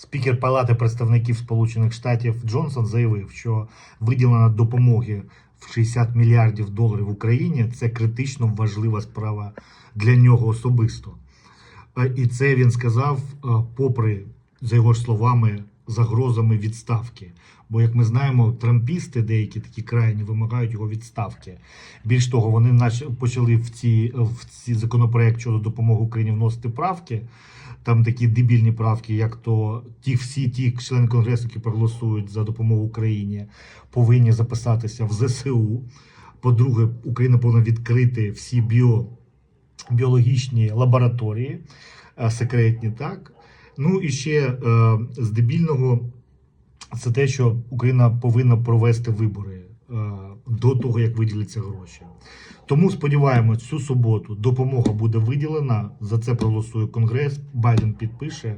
Спікер Палати представників Сполучених Штатів Джонсон заявив, що виділена допомоги в 60 мільярдів доларів Україні це критично важлива справа для нього особисто. Е, І це він сказав, е, попри, за його ж словами, загрозами відставки. Бо, як ми знаємо, трампісти, деякі такі крайні, вимагають його відставки. Більш того, вони почали в ці, в ці законопроект щодо допомоги Україні вносити правки. Там такі дебільні правки, як то ті всі ті члени конгресу, які проголосують за допомогу Україні, повинні записатися в ЗСУ. По-друге, Україна повинна відкрити всі біо, біологічні лабораторії, е, секретні, так. Ну і ще е, з це те, що Україна повинна провести вибори е, до того, як виділяться гроші. Тому сподіваємось, цю суботу допомога буде виділена. За це проголосує Конгрес. Байден підпише.